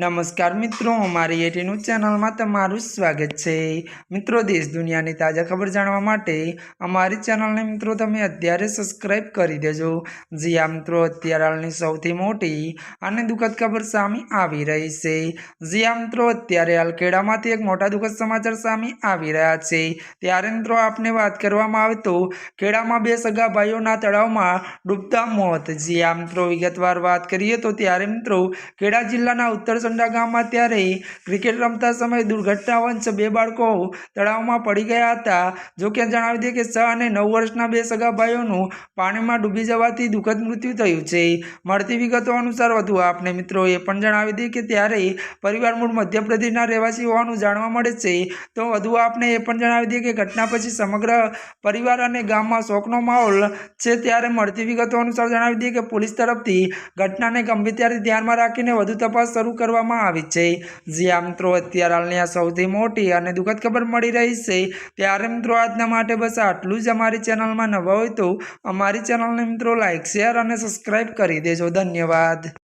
નમસ્કાર મિત્રો, અમારી એટીનું ચેનલમાં તમારું સ્વાગત છે. મિત્રો, દેશ દુનિયાની તાજા ખબર જાણવા માટે અમારી ચેનલને મિત્રો તમે અત્યારે સબસ્ક્રાઇબ કરી દેજો. જી આ મિત્રો, અત્યારે હાલની સૌથી મોટી અને દુઃખદ ખબર સામે આવી રહી છે. જી આ મિત્રો, અત્યારે હાલ ખેડામાંથી એક મોટા દુઃખદ સમાચાર સામે આવી રહ્યા છે. ત્યારે મિત્રો, આપને વાત કરવામાં આવે તો ખેડામાં બે સગા ભાઈઓના તળાવમાં ડૂબતા મોત. જી આ મિત્રો, વિગતવાર વાત કરીએ તો ત્યારે મિત્રો, ખેડા જિલ્લાના ઉત્તર સંડા ગામમાં ત્યારે ક્રિકેટ રમતા સમયે દુર્ઘટનાવંશ બે બાળકો તળાવમાં પડી ગયા હતા. જો કે જણાવી દઈએ કે છ અને નવ વર્ષના બે સગા ભાઈઓનું પાણીમાં ડૂબી જવાથી દુઃખદ મૃત્યુ થયું છે. મળતી વિગતો અનુસાર વધુ આપને મિત્રો એ પણ જણાવી દઈએ કે ત્યારે પરિવાર મૂળ મધ્યપ્રદેશના રહેવાસી હોવાનું જાણવા મળે છે. તો વધુ આપને એ પણ જણાવી દઈએ કે ઘટના પછી સમગ્ર પરિવાર અને ગામમાં શોકનો માહોલ છે ત્યારે મળતી વિગતો અનુસાર જણાવી દઈએ કે પોલીસ તરફથી ઘટનાને ગંભીરતાથી ધ્યાનમાં રાખીને વધુ તપાસ શરૂ કરવામાં આવી છે. જ્યાં મિત્રો, અત્યારે હાલની સૌથી મોટી અને દુઃખદ ખબર મળી રહી છે. ત્યારે મિત્રો, આજના માટે બસ આટલું જ અમારી ચેનલમાં નવા હોય તો અમારી ચેનલને મિત્રો લાઇક શેર અને સબસ્ક્રાઈબ કરી દેજો. ધન્યવાદ.